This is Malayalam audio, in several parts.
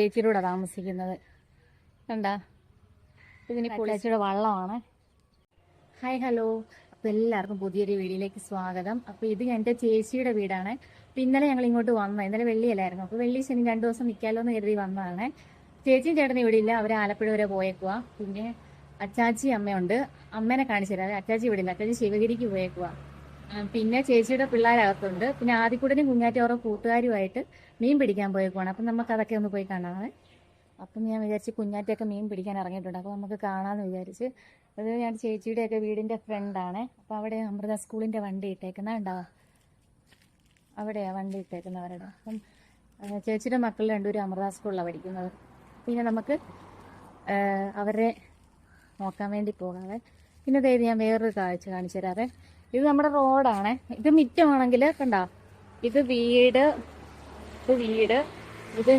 ചേച്ചിയുടെ താമസിക്കുന്നത്. കണ്ടാ? ഇതിന് ചേച്ചിയുടെ വള്ളമാണ്. Hi hello. അപ്പൊ എല്ലാവർക്കും പുതിയൊരു വീഡിയോയിലേക്ക് സ്വാഗതം. അപ്പൊ ഇത് എന്റെ ചേച്ചിയുടെ വീടാണ്. അപ്പൊ ഇന്നലെ ഞങ്ങൾ ഇങ്ങോട്ട് വന്നത് ഇന്നലെ വെള്ളിയല്ലായിരുന്നു. അപ്പൊ വെള്ളി ശനി രണ്ടു ദിവസം നിൽക്കാലോ എന്ന് കരുതി വന്നതാണ്. ചേച്ചിയും ചേട്ടനും ഇവിടെ ഇല്ല. അവർ ആലപ്പുഴ വരെ പോയേക്കുക പിന്നെ അച്ചാച്ചി അമ്മയുണ്ട്. അമ്മേനെ കാണിച്ചു തരാം. അച്ചാച്ചി ഇവിടെ ഇല്ല. അച്ചാച്ചി ശിവഗിരിക്ക് പോയേക്കുവാ. ആ, പിന്നെ ചേച്ചിയുടെ പിള്ളേരകത്തുണ്ട്. പിന്നെ ആദ്യക്കൂടനും കുഞ്ഞാറ്റി ഓരോ കൂട്ടുകാരുമായിട്ട് മീൻ പിടിക്കാൻ പോയേക്കുവാണ്. അപ്പം നമുക്ക് അതൊക്കെ ഒന്ന് പോയി കാണാമേ അപ്പം ഞാൻ വിചാരിച്ച് കുഞ്ഞാറ്റയൊക്കെ മീൻ പിടിക്കാൻ ഇറങ്ങിയിട്ടുണ്ട്. അപ്പോൾ നമുക്ക് കാണാമെന്ന് വിചാരിച്ച് അത് ഞാൻ ചേച്ചിയുടെയൊക്കെ വീടിന്റെ ഫ്രണ്ടാണ്. അപ്പോൾ അവിടെ അമൃത സ്കൂളിന്റെ വണ്ടി ഇട്ടേക്കുന്ന ഉണ്ടാവാം അവിടെയാണ് വണ്ടി ഇട്ടേക്കുന്നവരുടെ. അപ്പം ചേച്ചിയുടെ മക്കൾ രണ്ടുപേരും അമൃത സ്കൂളിലാണ് പഠിക്കുന്നത്. പിന്നെ നമുക്ക് അവരെ നോക്കാൻ വേണ്ടി പോകാതെ പിന്നെ ദൈവം ഞാൻ വേറൊരു കാഴ്ച കാണിച്ചു തരാവേ. ഇത് നമ്മുടെ റോഡാണ്. ഇത് മിറ്റമാണെങ്കിൽ കണ്ടോ? ഇത് വീട് ഇത് വീട് ഇത്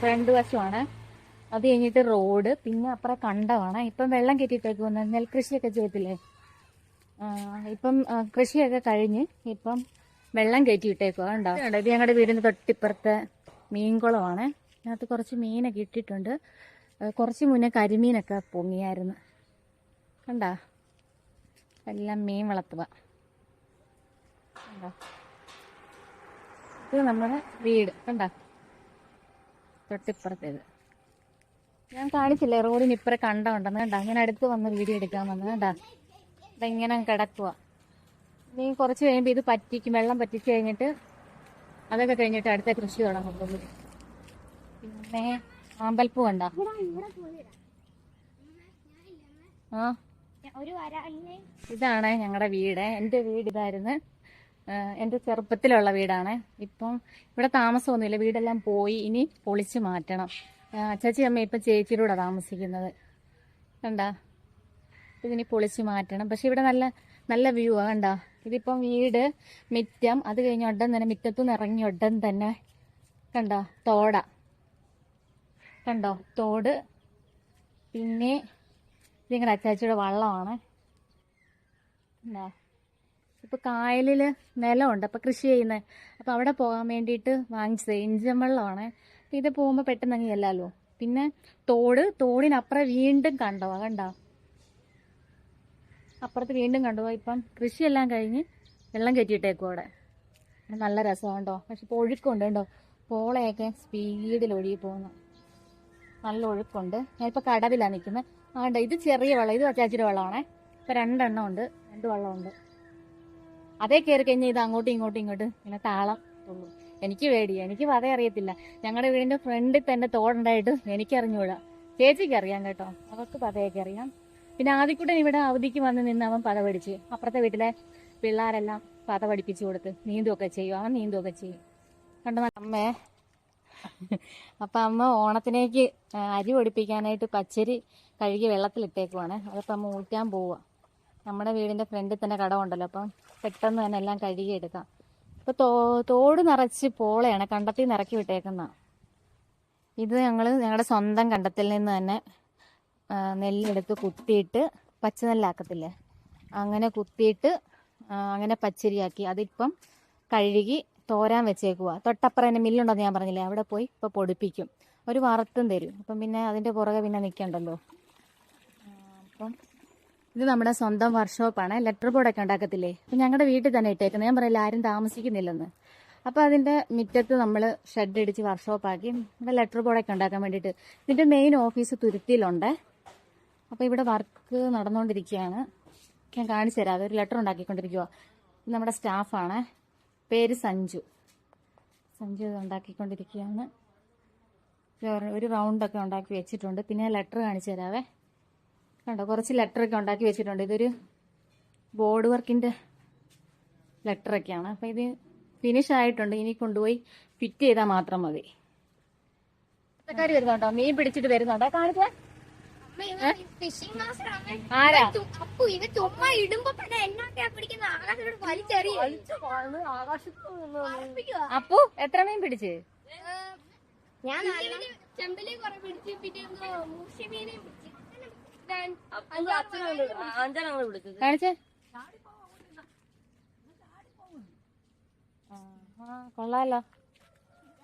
ഫ്രണ്ട് വശമാണ്. അത് കഴിഞ്ഞിട്ട് റോഡ് പിന്നെ അപ്പുറം കണ്ടമാണ്. ഇപ്പം വെള്ളം കെട്ടിയിട്ടേക്ക് വന്ന നെൽകൃഷിയൊക്കെ ചെയ്തില്ലേ? ഇപ്പം കൃഷിയൊക്കെ കഴിഞ്ഞ് ഇപ്പം വെള്ളം കയറ്റിയിട്ടേക്കുക കണ്ടോ? ഇത് ഞങ്ങളുടെ വീടിന് തൊട്ടിപ്പുറത്തെ മീൻകുളമാണ് അതിനകത്ത് കുറച്ച് മീനൊക്കെ ഇട്ടിട്ടുണ്ട്. കുറച്ച് മുന്നേ കരിമീനൊക്കെ പൊങ്ങിയായിരുന്നു. കണ്ടാ? എല്ലാം മീൻ വളർത്തുക. കണ്ടോ? ഇത് നമ്മുടെ വീട്. കണ്ടോ? തൊട്ടിപ്പുറത്തേത്. ഞാൻ കാണിച്ചില്ല? റോഡിന് ഇപ്പുറേ കണ്ടമുണ്ടെന്ന്. കണ്ടാ? ഞാൻ അടുത്ത് വന്ന് വീഡിയോ എടുക്കാൻ വന്ന്. കണ്ടാ? ഇതെങ്ങനെ കിടക്കുക നീ കുറച്ച് കഴിയുമ്പോൾ ഇത് പറ്റിക്കും. വെള്ളം പറ്റിച്ച് കഴിഞ്ഞിട്ട് അതൊക്കെ കഴിഞ്ഞിട്ട് അടുത്ത കൃഷി തുടങ്ങുള്ളൂ പിന്നെ ആമ്പൽപ്പൂ കണ്ടോ? ആ. ഇതാണ് ഞങ്ങളുടെ വീട്. എന്റെ വീട് ഇതായിരുന്നു. എന്റെ ചെറുപ്പത്തിലുള്ള വീടാണ്. ഇപ്പം ഇവിടെ താമസമൊന്നുമില്ല. വീടെല്ലാം പോയി. ഇനി പൊളിച്ച് മാറ്റണം. അച്ചാച്ചി അമ്മ ഇപ്പം ചേച്ചിയുടെ കൂടെ താമസിക്കുന്നത്. കണ്ടാ? ഇതിനി പൊളിച്ച് മാറ്റണം. പക്ഷെ ഇവിടെ നല്ല നല്ല വ്യൂ ആ കണ്ടാ? ഇതിപ്പം വീട് മിറ്റം. അത് കഴിഞ്ഞ് ഉടൻ തന്നെ മിറ്റത്തു നിന്ന് ഇറങ്ങി ഉടൻ തന്നെ. കണ്ടോ? തോട. കണ്ടോ? തോട്. പിന്നെ ഇത് ഞങ്ങളുടെ അച്ചാച്ചിയുടെ വള്ളമാണ്. എന്താ ഇപ്പൊ കായലിൽ നിലമുണ്ട് അപ്പോൾ കൃഷി ചെയ്യുന്നത് അപ്പോൾ അവിടെ പോകാൻ വേണ്ടിയിട്ട് വാങ്ങിച്ചത് ഇഞ്ചൻ വെള്ളമാണ്. അപ്പോൾ ഇത് പോകുമ്പോൾ പെട്ടെന്ന് അങ്ങ് ചെല്ലാലോ. പിന്നെ തോട് തോടിനപ്പുറം വീണ്ടും കണ്ടോ കണ്ടോ? അപ്പുറത്ത് വീണ്ടും കണ്ടോ ഇപ്പം കൃഷിയെല്ലാം കഴിഞ്ഞ് വെള്ളം കയറ്റിയിട്ടേക്കും അവിടെ. നല്ല രസമുണ്ടോ പക്ഷെ ഇപ്പോൾ ഒഴുക്കുണ്ട് കേട്ടോ. പോളയൊക്കെ സ്പീഡിൽ ഒഴുകി പോകുന്നു. നല്ല ഒഴുക്കുണ്ട്. ഞാനിപ്പോ കടവിലാണ് നിൽക്കുന്നത് ആണ്ട ഇത് ചെറിയ വെള്ളം ഇത് അച്ചാച്ചിയുടെ വെള്ളമാണേ. ഇപ്പൊ രണ്ടെണ്ണം ഉണ്ട് രണ്ട് വെള്ളമുണ്ട്. അതേ കയറി കഴിഞ്ഞാൽ ഇത് അങ്ങോട്ടും ഇങ്ങോട്ടും ഇങ്ങോട്ടും ഇങ്ങനെ താളം ഉള്ളൂ എനിക്ക് പേടി എനിക്ക് പത അറിയത്തില്ല. ഞങ്ങളുടെ വീടിന്റെ ഫ്രണ്ടിൽ തന്നെ തോടുണ്ടായിട്ട് എനിക്കറിഞ്ഞൂടാ. ചേച്ചിക്ക് അറിയാം കേട്ടോ അവർക്ക് പതയൊക്കെ അറിയാം. പിന്നെ ആദ്യക്കൂടെ ഇവിടെ അവധിക്ക് വന്ന് നിന്ന് അവൻ പത പഠിച്ച് അപ്പുറത്തെ വീട്ടിലെ പിള്ളേരെല്ലാം പത പഠിപ്പിച്ചു കൊടുത്ത് നീന്തുമൊക്കെ ചെയ്യും അവൻ നീന്തുമൊക്കെ ചെയ്യും. കണ്ടു അമ്മേ അപ്പൊ അമ്മ ഓണത്തിനേക്ക് അരി പൊടിപ്പിക്കാനായിട്ട് പച്ചരി കഴുകി വെള്ളത്തിലിട്ടേക്കുവാണ്. അതിപ്പോ അമ്മ ഊറ്റാൻ പോവുക നമ്മുടെ വീടിന്റെ ഫ്രണ്ടിൽ തന്നെ കടമുണ്ടല്ലോ അപ്പം പെട്ടെന്ന് തന്നെ എല്ലാം കഴുകി എടുക്കാം ഇപ്പൊ തോ തോട് നിറച്ച് പോളയാണ് കണ്ടത്തിൽ നിറക്കി വിട്ടേക്കുന്ന. ഇത് ഞങ്ങൾ ഞങ്ങളുടെ സ്വന്തം കണ്ടത്തിൽ നിന്ന് തന്നെ നെല്ലെടുത്ത് കുത്തിയിട്ട് പച്ചനെല്ലാക്കത്തില്ലേ? അങ്ങനെ കുത്തിയിട്ട് അങ്ങനെ പച്ചരിയാക്കി അതിപ്പം കഴുകി തോരാൻ വെച്ചേക്കുക തൊട്ടപ്പുറം തന്നെ മില്ലുണ്ടെന്ന് ഞാൻ പറഞ്ഞില്ലേ അവിടെ പോയി ഇപ്പോൾ പൊടിപ്പിക്കും. ഒരു വറുത്തും തരും. അപ്പം പിന്നെ അതിന്റെ പുറകെ പിന്നെ നിൽക്കണ്ടല്ലോ അപ്പം ഇത് നമ്മുടെ സ്വന്തം വർക്ക്ഷോപ്പാണ്. ലെറ്റർ ബോർഡൊക്കെ ഉണ്ടാക്കത്തില്ലേ? അപ്പം ഞങ്ങളുടെ വീട്ടിൽ തന്നെ ഇട്ടേക്കുന്നത് ഞാൻ പറയില്ല ആരും താമസിക്കുന്നില്ലെന്ന്. അപ്പോൾ അതിന്റെ മുറ്റത്ത് നമ്മൾ ഷെഡ് അടിച്ച് വർക്ക്ഷോപ്പാക്കി ഇവിടെ ലെറ്റർ ബോർഡൊക്കെ ഉണ്ടാക്കാൻ വേണ്ടിയിട്ട് ഇതിന്റെ മെയിൻ ഓഫീസ് തുരുത്തിയിലുണ്ട്. അപ്പോൾ ഇവിടെ വർക്ക് നടന്നുകൊണ്ടിരിക്കുകയാണ് ഞാൻ കാണിച്ചു തരാം. അതൊരു ലെറ്റർ ഉണ്ടാക്കിക്കൊണ്ടിരിക്കുക നമ്മുടെ സ്റ്റാഫാണ്. പേര് സഞ്ജു. സഞ്ജു ഇത് ഉണ്ടാക്കിക്കൊണ്ടിരിക്കുകയാണ്. ഒരു- റൗണ്ടൊക്കെ ഉണ്ടാക്കി വെച്ചിട്ടുണ്ട്. പിന്നെ ലെറ്റർ കാണിച്ചു തരാവേ. കണ്ടോ? കുറച്ച് ലെറ്ററൊക്കെ ഉണ്ടാക്കി വെച്ചിട്ടുണ്ട്. ഇതൊരു ബോർഡ് വർക്കിന്റെ ലെറ്ററൊക്കെയാണ് അപ്പം ഇത് ഫിനിഷ് ആയിട്ടുണ്ട്. ഇനി കൊണ്ടുപോയി ഫിറ്റ് ചെയ്താൽ മാത്രം മതി. വരുന്നുണ്ടോ? മീൻ പിടിച്ചിട്ട് വരുന്നുണ്ടോ? ആണ് ആരാ? അപ്പു ഇത് ചുമ്മാ ഇടുമ്പോ തന്നെ എന്നാ പിടിക്കുന്ന ആകാശത്തോട് വലിച്ചെറിയും. അപ്പു എത്ര മീൻ പിടിച്ച്? ഞാൻ ചെമ്പലി കുറെ പിടിച്ച് പിന്നെ വിളിച്ചത് കാണിച്ചേ. കൊള്ളാലോ.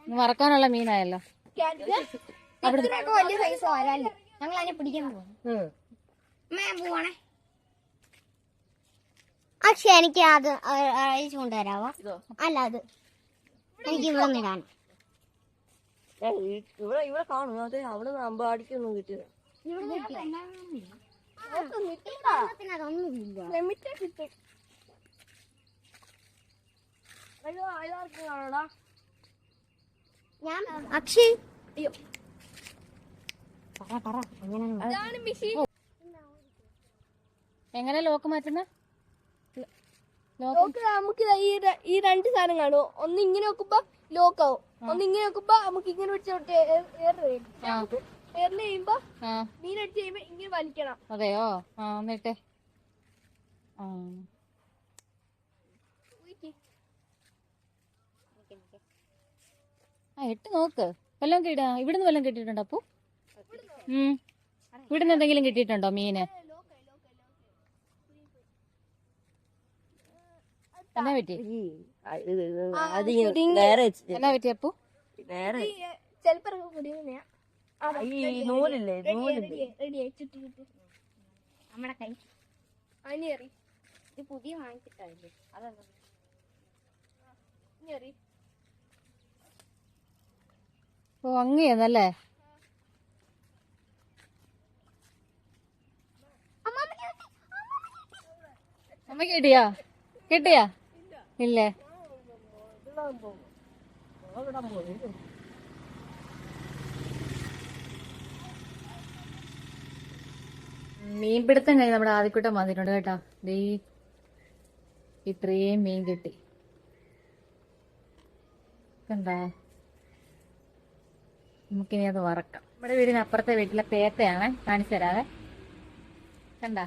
മറക്കാനുള്ള വറക്കാനുള്ള മീനായല്ലോ. ഇത്രയൊക്കെ വലിയ സൈസ് വരാല്ലേ ഞങ്ങൾ അതിനെ പിടിക്കാൻ പോകും. ഞാൻ പോവാണേ. അക്ഷയ എനിക്ക് അത് അയച്ചു കൊണ്ടുവരാവോ? അല്ല അത് എനിക്ക് ഇവിടെ നിടാൻ ഏ, ഈ- ഇവിടെ ഇവിടെ കാണും. അതെ അവിടെ അമ്പാടിക്കൊന്നും ഞാൻ അക്ഷയ്? എങ്ങനെ ലോക്ക് മാറ്റുന്ന? ലോക്ക് നമുക്ക് ഈ രണ്ട് സാധനം കാണുമോ ഒന്ന് ഇങ്ങനെ നോക്കുമ്പോ ലോക്ക് ആവും. ഒന്ന് ഇങ്ങനെ നോക്കുമ്പോ നമുക്ക് ഇങ്ങനെ വെച്ചോട്ട് എയറിൽ ചെയ്യുമ്പോ അടിച്ച് കഴിയുമ്പോ ഇങ്ങനെ വലിക്കണം. അതെയോ? ആ എന്നിട്ട്? ആ. ആ ഇട്ട് നോക്ക്. വല്ലതും കിടാ. ഇവിടുന്ന് വല്ലതും കിട്ടിയിട്ടുണ്ടോ അപ്പു? ഇവിടുന്ന് എന്തെങ്കിലും കിട്ടിയിട്ടുണ്ടോ മീന്? എന്നാ പറ്റി? എന്നാ പറ്റി അപ്പു? നേരെ ഈ നൂലില്ലേ നമ്മുടെ കൈ. അതിന് എറി. ഇത് പുതിയ വാങ്ങിച്ചിട്ടല്ലേ അതെന്താ? ഓ അങ്ങനെയാന്നല്ലേ അമ്മ കിട്ടിയാ? കിട്ടിയാ? ഇല്ലേ. മീൻപിടുത്തം കഴിഞ്ഞ് നമ്മുടെ ആദ്യക്കൂട്ടം വന്നിട്ടുണ്ട് കേട്ടോ. ദേ ഇത്രയും മീൻ കിട്ടി. കണ്ടാ? നമുക്കിനി അത് വറക്കാം. നമ്മുടെ വീടിന് അപ്പുറത്തെ വീട്ടിലെ പേത്തയാണ് കാണിച്ചു തരാവേ. കണ്ട?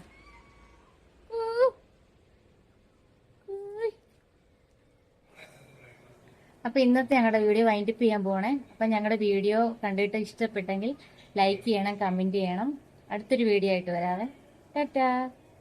അപ്പൊ ഇന്നത്തെ ഞങ്ങളുടെ വീഡിയോ വൈൻഡപ്പ് ചെയ്യാൻ പോണേ. അപ്പൊ ഞങ്ങളുടെ വീഡിയോ കണ്ടിട്ട് ഇഷ്ടപ്പെട്ടെങ്കിൽ ലൈക്ക് ചെയ്യണം കമന്റ് ചെയ്യണം. അടുത്തൊരു വീഡിയോ ആയിട്ട് വരാതെ ടാറ്റാ.